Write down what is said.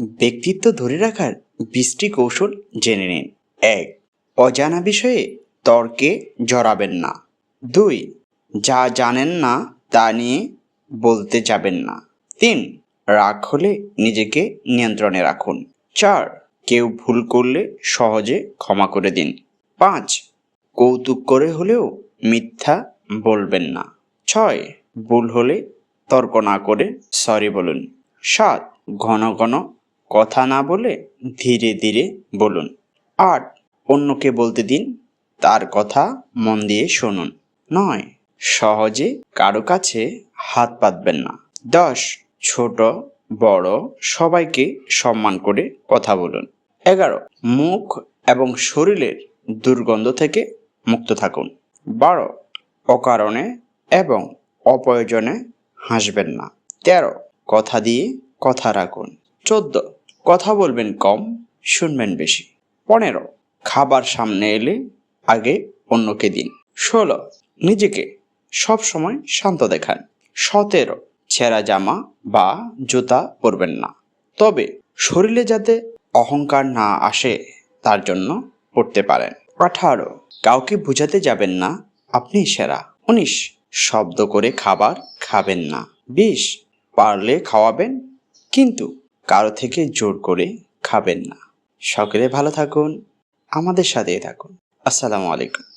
ব্যক্তিত্ব ধরে রাখার বৃষ্টি কৌশল জেনে নিন। এক, অজানা বিষয়ে তর্কে জড়াবেন না। দুই, যা জানেন না তা নিয়ে বলতে যাবেন না। তিন, রাগ হলে নিজেকে নিয়ন্ত্রণে রাখুন। চার, কেউ ভুল করলে সহজে ক্ষমা করে দিন। পাঁচ, কৌতুক করে হলেও মিথ্যা বলবেন না। ছয়, ভুল হলে তর্ক না করে সরি বলুন। সাত, ঘন ঘন কথা না বলে ধীরে ধীরে বলুন। আট অন্যকে বলতে দিন, তার কথা মন দিয়ে শুনুন। নয়, সহজে কারও কাছে হাত পাতবেন না। দশ, ছোট, বড় সবাইকে সম্মান করে কথা বলুন। এগারো, মুখ এবং শরীরের দুর্গন্ধ থেকে মুক্ত থাকুন। বারো, অকারণে এবং অপ্রয়োজনে হাসবেন না। তেরো, কথা দিয়ে কথা রাখুন। চোদ্দ কথা বলবেন কম, শুনবেন বেশি। পনেরো, খাবার সামনে এলে আগে অন্যকে দিন। ষোলো, নিজেকে সব সময় শান্ত দেখান। সতেরো, ছেঁড়া জামা বা জুতা পরবেন না। তবে শরীরে যাতে অহংকার না আসে, তার জন্য পড়তে পারেন। আঠারো, কাউকে বুঝাতে যাবেন না, আপনি সেরা। উনিশ, শব্দ করে খাবার খাবেন না। বিশ, পারলে খাওয়াবেন, কিন্তু কারও থেকে জোর করে খাবেন না। সকলে ভালো থাকুন আমাদের সাথেই থাকুন। আসসালামু আলাইকুম।